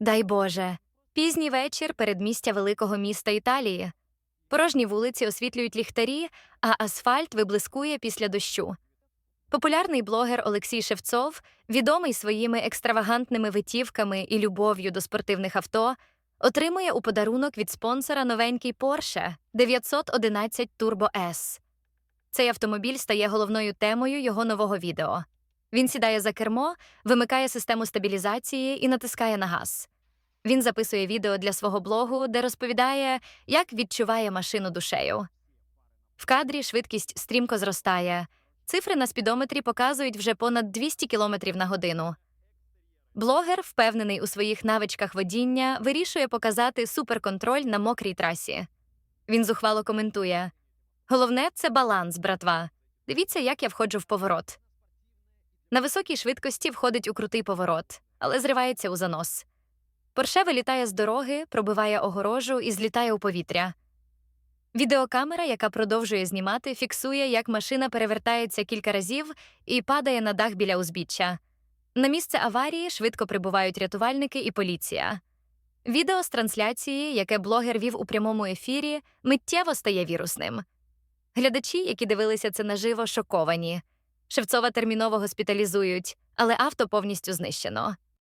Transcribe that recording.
Дай Боже. Пізній вечір передмістя великого міста Італії. Порожні вулиці освітлюють ліхтарі, а асфальт виблискує після дощу. Популярний блогер Олексій Шевцов, відомий своїми екстравагантними витівками і любов'ю до спортивних авто, отримує у подарунок від спонсора новенький Porsche 911 Turbo S. Цей автомобіль стає головною темою його нового відео. Він сідає за кермо, вимикає систему стабілізації і натискає на газ. Він записує відео для свого блогу, де розповідає, як відчуває машину душею. В кадрі швидкість стрімко зростає. Цифри на спідометрі показують вже понад 200 км на годину. Блогер, впевнений у своїх навичках водіння, вирішує показати суперконтроль на мокрій трасі. Він зухвало коментує: Головне це баланс, братва. Дивіться, як я входжу в поворот. На високій швидкості входить у крутий поворот, але зривається у занос. Порше вилітає з дороги, пробиває огорожу і злітає у повітря. Відеокамера, яка продовжує знімати, фіксує, як машина перевертається кілька разів і падає на дах біля узбіччя. На місце аварії швидко прибувають рятувальники і поліція. Відео з трансляції, яке блогер вів у прямому ефірі, миттєво стає вірусним. Глядачі, які дивилися це наживо, шоковані. Шевцова терміново госпіталізують, але авто повністю знищено.